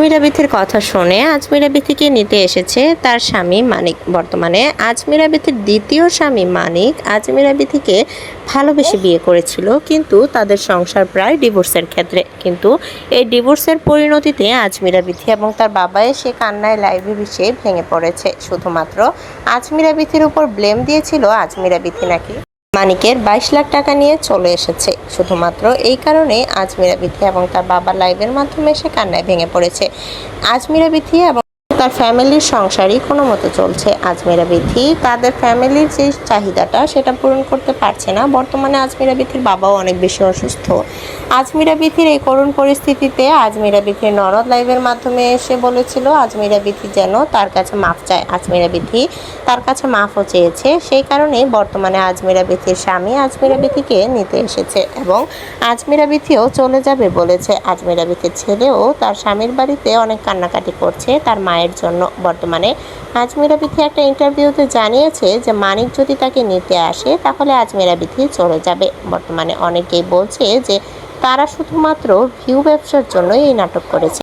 আজমিরা বিথির কথা শুনে আজমিরা বিথিকে নিতে এসেছে তার স্বামী মানিক বর্তমানে। আজমিরা বিথির দ্বিতীয় স্বামী মানিক আজমিরা বিথিকে ভালোবেসে বিয়ে করেছিল, কিন্তু তাদের সংসার প্রায় ডিভোর্সের ক্ষেত্রে। কিন্তু এই ডিভোর্সের পরিণতিতে আজমিরা বিথি এবং তার বাবা এসে কান্নায় লাইভে ভেসে ভেঙে পড়েছে। শুধুমাত্র আজমিরা বিথির উপর ব্লেম দিয়েছিল আজমিরা বিথি নাকি? মানিকের বাইশ লাখ টাকা নিয়ে চলে এসেছে। শুধুমাত্র এই কারণে আজমিরা বিথি এবং তার বাবা লাইভের মাধ্যমে সে কান্নায় ভেঙে পড়েছে। আজমিরা বিথি এবং তার ফ্যামিলির সংসারই কোনো মতো চলছে। আজমেরা বিথি তাদের ফ্যামিলির যে চাহিদাটা সেটা পূরণ করতে পারছে না। বর্তমানে আজমিরা বিথির বাবাও অনেক বেশি অসুস্থ। আজমিরা বিথির এই করুণ পরিস্থিতিতে আজমিরা বিথির নরদ লাইভের মাধ্যমে এসে বলেছিল, আজমিরা বিথি যেন তার কাছে মাফ চায়। আজমিরা বিথি তার কাছে মাফও চেয়েছে। সেই কারণেই বর্তমানে আজমিরা বিথির স্বামী আজমিরা বিথিকে নিতে এসেছে এবং আজমিরা বিথিও চলে যাবে বলেছে। আজমিরা বিথির ছেলেও তার স্বামীর বাড়িতে অনেক কান্নাকাটি করছে। তার মায়ের জন্য বর্তমানে আজমিরা বিথি একটা ইন্টারভিউতে জানিয়েছে যে মানিক যদি তাকে নিতে আসে, তাহলে আজমিরা বিথি চলে যাবে। বর্তমানে অনেকেই বলছে যে তারা শুধুমাত্র ভিউ ব্যবসার জন্যই এই নাটক করেছে।